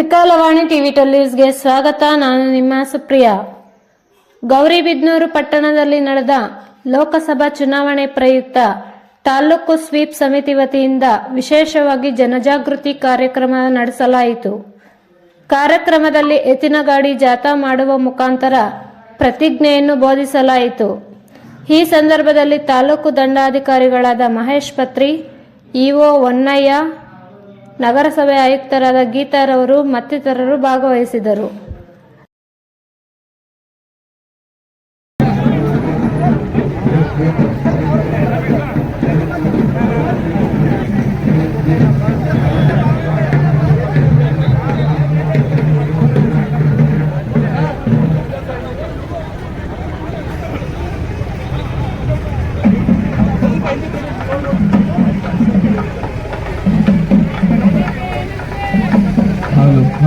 ತ್ರಿಕಾಲವಾಣಿ TV ಟೆಲಿವ್ಸ್ಗೆ ಸ್ವಾಗತ. ನಾನು ನಿಮ್ಮ ಸುಪ್ರಿಯಾ. ಗೌರಿಬಿದನೂರು ಪಟ್ಟಣದಲ್ಲಿ ನಡೆದ ಲೋಕಸಭಾ ಚುನಾವಣೆ ಪ್ರಯುಕ್ತ ತಾಲೂಕು ಸ್ವೀಪ್ ಸಮಿತಿ ವತಿಯಿಂದ ವಿಶೇಷವಾಗಿ ಜನಜಾಗೃತಿ ಕಾರ್ಯಕ್ರಮ ನಡೆಸಲಾಯಿತು. ಕಾರ್ಯಕ್ರಮದಲ್ಲಿ ಎತ್ತಿನ ಗಾಡಿ ಜಾಥಾ ಮಾಡುವ ಮುಖಾಂತರ ಪ್ರತಿಜ್ಞೆಯನ್ನು ಬೋಧಿಸಲಾಯಿತು. ಈ ಸಂದರ್ಭದಲ್ಲಿ ತಾಲೂಕು ದಂಡಾಧಿಕಾರಿಗಳಾದ ಮಹೇಶ್ ಪತ್ರಿ, ಇಒ ಹೊನ್ನಯ್ಯ ನಗರಸಭೆ ಆಯುಕ್ತರಾದ ಗೀತಾರವರು ಮತ್ತಿತರರು ಭಾಗವಹಿಸಿದರು.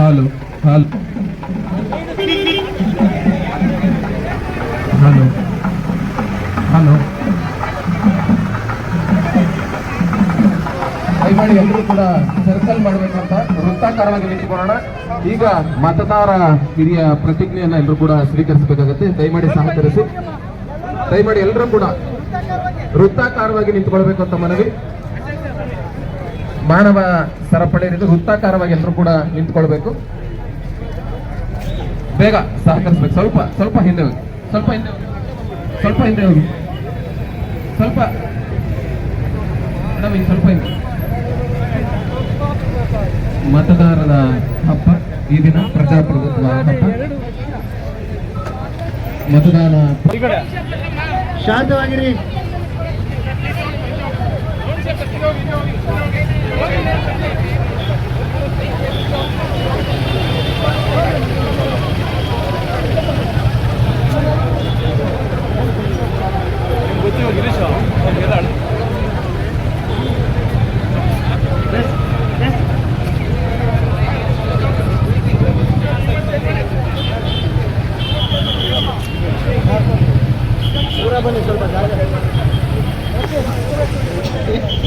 ಹಾಲು ಹಾಲು. ಹಲೋ. ಹಲೋ. ಮಾಡಿ ಎಲ್ಲರೂ ಕೂಡ ಸರ್ಕಲ್ ಮಾಡಬೇಕಂತ ವೃತ್ತಾಕಾರವಾಗಿ ನಿಂತುಕೊಳ್ಳೋಣ. ಈಗ ಮತದಾರ ಹಿರಿಯ ಪ್ರತಿಜ್ಞೆಯನ್ನ ಎಲ್ಲರೂ ಕೂಡ ಸ್ವೀಕರಿಸಬೇಕಾಗುತ್ತೆ. ದಯಮಾಡಿ ಸಹಕರಿಸಿ. ದಯಮಾಡಿ ಎಲ್ಲರೂ ಕೂಡ ವೃತ್ತಾಕಾರವಾಗಿ ನಿಂತುಕೊಳ್ಬೇಕು ಅಂತ ಮನವಿ. ಮಾನವ ಸರಪಳಿ ರೀತಿ ವೃತ್ತಾಕಾರವಾಗಿ ಎಲ್ಲರೂ ಕೂಡ ನಿಂತ್ಕೊಳ್ಬೇಕು. ಬೇಗ ಸಹಕರಿಸ್ಬೇಕು. ಸ್ವಲ್ಪ ಸ್ವಲ್ಪ ಹಿಂದೆ ಹೋಗಿ. ಸ್ವಲ್ಪ ಹಿಂದೆ ಹೋಗಿ. ಸ್ವಲ್ಪ ಹಿಂದೆ ಹೋಗಿ. ಸ್ವಲ್ಪ. ಸ್ವಲ್ಪ ಹಿಂದೆ. ಮತದಾರರ ಹಬ್ಬ ಈ ದಿನ ಪ್ರಜಾಪ್ರಭುತ್ವ ಹಬ್ಬ. ಮತದಾನ. ಶಾಂತವಾಗಿರಿ.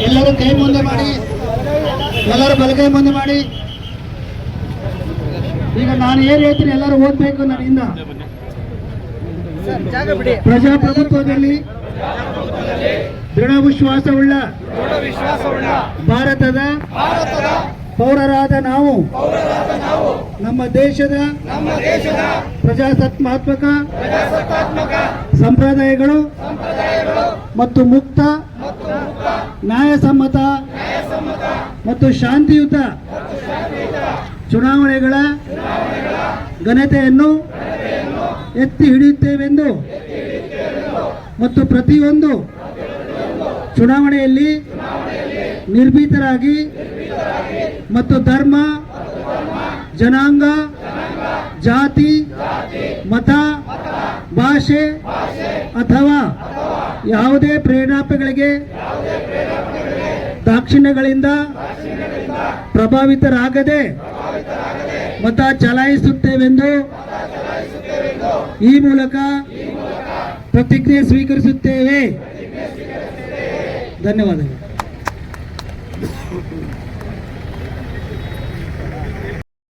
ಎಲ್ಲರೂ ಕೈ ಮುಂದೆ ಮಾಡಿ. ಎಲ್ಲರೂ ಬಲಗೈ ಮುಂದೆ ಮಾಡಿ. ಈಗ ನಾನು ಏನ್ ಹೇಳ್ತೀನಿ ಎಲ್ಲರೂ ಓದ್ಬೇಕು ನನ್ನಿಂದ. ಪ್ರಜಾಪ್ರಭುತ್ವದಲ್ಲಿ ದೃಢ ವಿಶ್ವಾಸವುಳ್ಳ ಭಾರತದ ಪೌರರಾದ ನಾವು ನಮ್ಮ ದೇಶದ ಪ್ರಜಾಸತ್ತಾತ್ಮಕ ಸಂಪ್ರದಾಯಗಳು ಮತ್ತು ಮುಕ್ತ ನ್ಯಾಯಸಮ್ಮತ ಮತ್ತು ಶಾಂತಿಯುತ ಚುನಾವಣೆಗಳ ಘನತೆಯನ್ನು ಎತ್ತಿ ಹಿಡಿಯುತ್ತೇವೆಂದು ಮತ್ತು ಪ್ರತಿಯೊಂದು ಚುನಾವಣೆಯಲ್ಲಿ ನಿರ್ಭೀತರಾಗಿ ಮತ್ತು ಧರ್ಮ, ಜನಾಂಗ ಜಾತಿ, ಮತ, ಭಾಷೆ ಅಥವಾ ಯಾವುದೇ ಪ್ರೇರಣಾಪಗಳಿಗೆ ದಾಕ್ಷಿಣ್ಯಗಳಿಂದ ಪ್ರಭಾವಿತರಾಗದೆ ಮತ ಚಲಾಯಿಸುತ್ತೇವೆಂದು ಈ ಮೂಲಕ ಪ್ರತಿಜ್ಞೆ ಸ್ವೀಕರಿಸುತ್ತೇವೆ. ಧನ್ಯವಾದಗಳು.